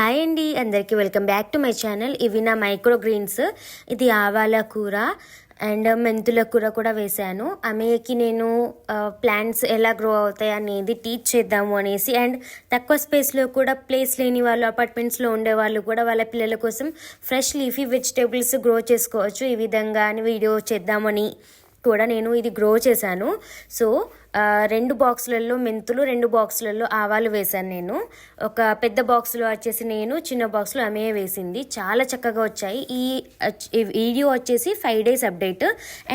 Hi అండి అందరికీ welcome back to my channel. ఇవి నా మైక్రో గ్రీన్స్. ఇది ఆవాల కూర అండ్ మెంతుల కూర కూడా వేశాను. ఆమెకి నేను ప్లాంట్స్ ఎలా గ్రో అవుతాయి అనేది టీచ్ చేద్దాము అనేసి అండ్ తక్కువ స్పేస్లో కూడా ప్లేస్ లేని వాళ్ళు అపార్ట్మెంట్స్లో ఉండే వాళ్ళు కూడా వాళ్ళ పిల్లల కోసం ఫ్రెష్ లీఫీ వెజిటేబుల్స్ గ్రో చేసుకోవచ్చు. ఈ విధంగా అని వీడియో చేద్దామని. కూడా నేను ఇది గ్రో చేశాను. సో రెండు బాక్సులలో మెంతులు రెండు బాక్సులలో ఆవాలు వేశాను నేను. ఒక పెద్ద బాక్స్లో వచ్చేసి నేను చిన్న బాక్స్లో ఆమె వేసింది. చాలా చక్కగా వచ్చాయి. ఈ వీడియో వచ్చేసి ఫైవ్ డేస్ అప్డేట్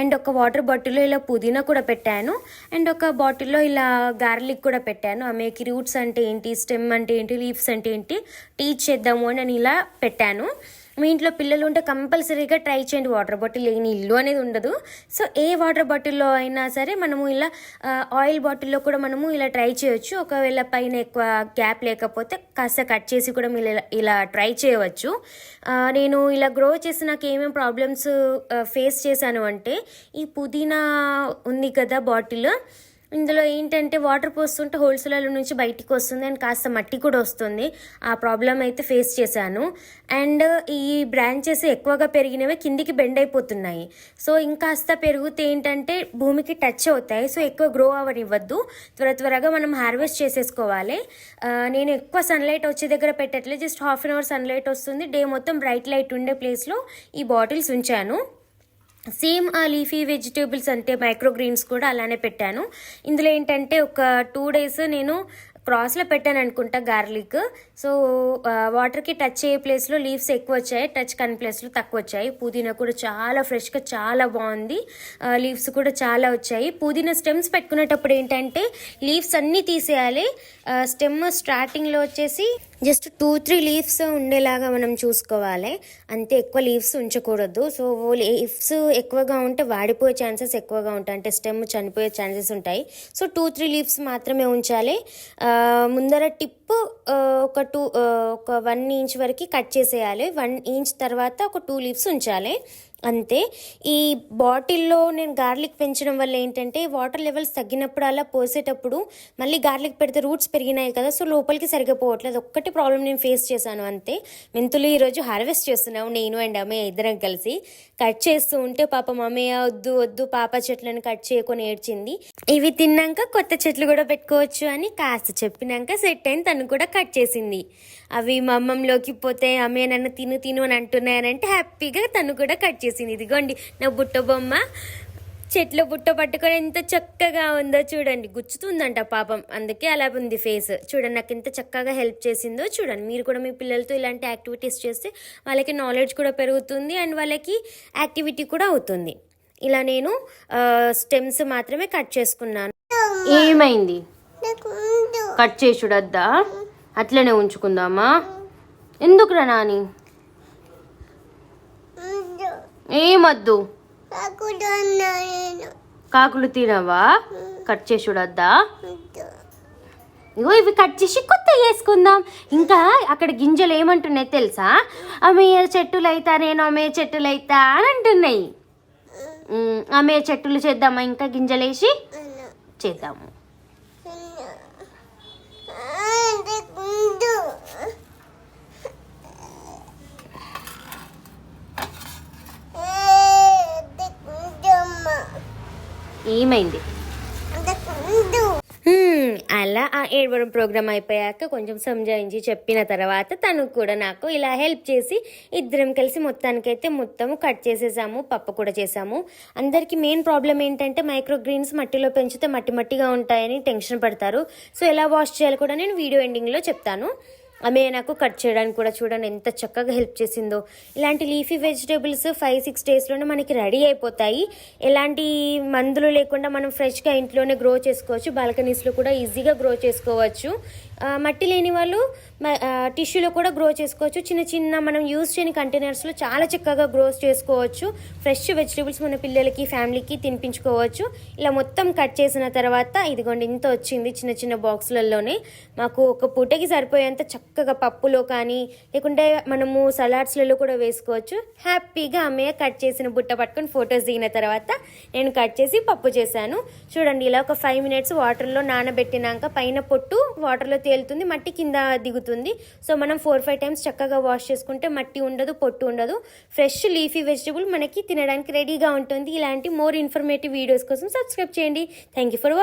అండ్ ఒక వాటర్ బాటిల్లో ఇలా పుదీనా కూడా పెట్టాను. అండ్ ఒక బాటిల్లో ఇలా గార్లిక్ కూడా పెట్టాను. ఆమెకి రూట్స్ అంటే ఏంటి స్టెమ్ అంటే ఏంటి లీవ్స్ అంటే ఏంటి టీచ్ చేద్దాము అని ఇలా పెట్టాను. మీ ఇంట్లో పిల్లలు ఉంటే కంపల్సరీగా ట్రై చేయండి వాటర్ బాటిల్ లేని ఇల్లు అనేది ఉండదు. సో ఏ వాటర్ బాటిల్లో అయినా సరే మనము ఇలా ఆయిల్ బాటిల్లో కూడా మనము ఇలా ట్రై చేయొచ్చు. ఒకవేళ పైన ఎక్కువ గ్యాప్ లేకపోతే కాస్త కట్ చేసి కూడా మీరు ఇలా ఇలా ట్రై చేయవచ్చు. నేను ఇలా గ్రో చేసి నాకు ఏమేమి ప్రాబ్లమ్స్ ఫేస్ చేశాను అంటే ఈ పుదీనా ఉంది కదా బాటిల్. ఇందులో ఏంటంటే వాటర్ పోస్తుంటే హోల్సేలర్ నుంచి బయటికి వస్తుంది అండ్ కాస్త మట్టి కూడా వస్తుంది. ఆ ప్రాబ్లం అయితే ఫేస్ చేశాను. అండ్ ఈ బ్రాంచెస్ ఎక్కువగా పెరిగినవి కిందికి బెండ్ అయిపోతున్నాయి. సో ఇంకాస్త పెరిగితే ఏంటంటే భూమికి టచ్ అవుతాయి. సో ఎక్కువ గ్రో అవ్వనివ్వద్దు త్వర త్వరగా మనం హార్వెస్ట్ చేసేసుకోవాలి. నేను ఎక్కువ సన్లైట్ వచ్చే దగ్గర పెట్టట్లేదు. Just half an hour sunlight వస్తుంది. డే మొత్తం బ్రైట్ లైట్ ఉండే ప్లేస్లో ఈ బాటిల్స్ ఉంచాను. సేమ్ ఆ లీఫీ వెజిటేబుల్స్ అంటే మైక్రో గ్రీన్స్ కూడా అలానే పెట్టాను. ఇందులో ఏంటంటే ఒక టూ డేస్ నేను క్రాస్లో పెట్టాను అనుకుంటా గార్లిక్. సో వాటర్కి టచ్ అయ్యే ప్లేస్లో లీవ్స్ ఎక్కువ వచ్చాయి టచ్ కాని ప్లేస్లో తక్కువ వచ్చాయి పుదీనా కూడా చాలా ఫ్రెష్గా చాలా బాగుంది. లీవ్స్ కూడా చాలా వచ్చాయి. పుదీనా స్టెమ్స్ పెట్టుకునేటప్పుడు ఏంటంటే లీవ్స్ అన్నీ తీసేయాలి. స్టెమ్ స్టార్టింగ్లో వచ్చేసి జస్ట్ టూ త్రీ లీవ్స్ ఉండేలాగా మనం చూసుకోవాలి. అంతే ఎక్కువ లీవ్స్ ఉంచకూడదు. సో లీవ్స్ ఎక్కువగా ఉంటే వాడిపోయే ఛాన్సెస్ ఎక్కువగా ఉంటాయి. అంటే స్టెమ్ చనిపోయే ఛాన్సెస్ ఉంటాయి. సో టూ త్రీ లీవ్స్ మాత్రమే ఉంచాలి. ముందర టిప్ ఒక టూ ఒక వన్ ఇంచ్ వరకు కట్ చేసేయాలి. వన్ ఇంచ్ తర్వాత ఒక టూ లీవ్స్ ఉంచాలి. అంతే. ఈ బాటిల్లో నేను గార్లిక్ పెంచడం వల్ల ఏంటంటే వాటర్ లెవెల్స్ తగ్గినప్పుడు అలా పోసేటప్పుడు మళ్ళీ గార్లిక్ పెడితే రూట్స్ పెరిగినాయి కదా సో లోపలికి సరిగా పోవట్లేదు. ఒక్కటి ప్రాబ్లం నేను ఫేస్ చేశాను అంతే. మెంతులు ఈరోజు హార్వెస్ట్ చేస్తున్నాము నేను అండ్ ఆమె ఇద్దరం కలిసి. కట్ చేస్తూ ఉంటే పాపం అమ్మయ్య వద్దు వద్దు పాప చెట్లను కట్ చేయకొని ఏడ్చింది. ఇవి తిన్నాక కొత్త చెట్లు కూడా పెట్టుకోవచ్చు అని కాస్త చెప్పినాక సెట్ అయిన తను కూడా కట్ చేసింది. అవి మమ్మంలోకి పోతే అమ్మయ్య నన్ను తిను తిను అని అంటున్నాయనంటే హ్యాపీగా తను కూడా కట్ చేసింది. ఇదిగోండి నా బుట్ట బొమ్మ. చెట్లో బుట్ట పట్టుకొని ఎంత చక్కగా ఉందో చూడండి. గుచ్చుతుందంట పాపం. అందుకే అలా ఉంది ఫేస్. చూడండి నాకు ఎంత చక్కగా హెల్ప్ చేసిందో చూడండి. మీరు కూడా మీ పిల్లలతో ఇలాంటి యాక్టివిటీస్ చేస్తే వాళ్ళకి నాలెడ్జ్ కూడా పెరుగుతుంది అండ్ వాళ్ళకి యాక్టివిటీ కూడా అవుతుంది. ఇలా నేను స్టెమ్స్ మాత్రమే కట్ చేసుకున్నాను. ఏమైంది? కట్ చేసి చూడద్దా అట్లనే ఉంచుకుందామా? ఎందుకురా నాని? ఏమద్దు కాకులు తినవా? కట్ చేసి చూడద్దా? ఇగో ఇవి కట్ చేసి కొత్త వేసుకుందాం ఇంకా అక్కడ గింజలు ఏమంటున్నాయి తెలుసా? ఆమె చెట్టులు అయితా నేను ఆమె చెట్టులు అయితా అని అంటున్నాయి. ఆమె చెట్టులు చేద్దామా? ఇంకా గింజలేసి చేద్దాము. ఏమైంది? అలా ఆ ఏడవడం ప్రోగ్రామ్ అయిపోయాక కొంచెం సంజాయించి చెప్పిన తర్వాత తను కూడా నాకు ఇలా హెల్ప్ చేసి ఇద్దరం కలిసి మొత్తానికైతే మొత్తం కట్ చేసేసాము పప్పు కూడా చేసాము. అందరికీ మెయిన్ ప్రాబ్లం ఏంటంటే మైక్రో గ్రీన్స్ మట్టిలో పెంచితే మట్టి మట్టిగా ఉంటాయని టెన్షన్ పడతారు. సో ఎలా వాష్ చేయాలి కూడా నేను వీడియో ఎండింగ్లో చెప్తాను. ఆమె నాకు కట్ చేయడానికి కూడా చూడండి ఎంత చక్కగా హెల్ప్ చేసిందో. ఇలాంటి లీఫీ వెజిటేబుల్స్ ఫైవ్ సిక్స్ డేస్లోనే మనకి రెడీ అయిపోతాయి. ఎలాంటి మందులు లేకుండా మనం ఫ్రెష్గా ఇంట్లోనే గ్రో చేసుకోవచ్చు. బాల్కనీస్లో కూడా ఈజీగా గ్రో చేసుకోవచ్చు. మట్టి లేని వాళ్ళు టిష్యూలో కూడా గ్రో చేసుకోవచ్చు. చిన్న చిన్న మనం యూజ్ చేయని కంటైనర్స్లో చాలా చక్కగా గ్రో చేసుకోవచ్చు. ఫ్రెష్ వెజిటేబుల్స్ మన పిల్లలకి ఫ్యామిలీకి తినిపించుకోవచ్చు. ఇలా మొత్తం కట్ చేసిన తర్వాత ఇదిగోండి ఇంత వచ్చింది చిన్న చిన్న బాక్సులలోనే మాకు ఒక పూటకి సరిపోయేంత చక్కగా పప్పులో కానీ లేకుంటే మనము సలాడ్స్లలో కూడా వేసుకోవచ్చు. హ్యాపీగా అమ్మయ్య కట్ చేసిన బుట్ట పట్టుకొని ఫొటోస్ దిగిన తర్వాత నేను కట్ చేసి పప్పు చేశాను. చూడండి ఇలా ఒక ఫైవ్ మినిట్స్ వాటర్లో నానబెట్టినాక పైన పొట్టు వాటర్లో తేలుతుంది మట్టి కింద దిగుతుంది. సో మనం ఫోర్ ఫైవ్ టైమ్స్ చక్కగా వాష్ చేసుకుంటే మట్టి ఉండదు పొట్టు ఉండదు. ఫ్రెష్ లీఫీ వెజిటబుల్ మనకి తినడానికి రెడీగా ఉంటుంది. ఇలాంటి మోర్ ఇన్ఫర్మేటివ్ వీడియోస్ కోసం సబ్స్క్రైబ్ చేయండి. Thank you for